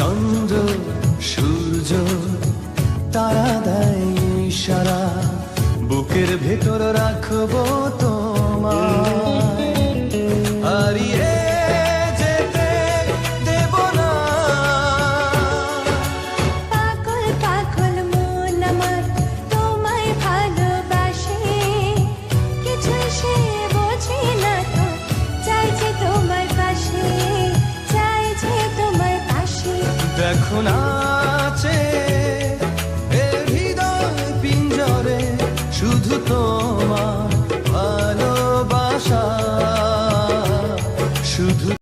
চন্দ্র সূর্য তারা দেয় সারা বুকের ভেতর রাখব তোমায়। দেখো নাচে এ হৃদয় পিঞ্জরে শুধু তো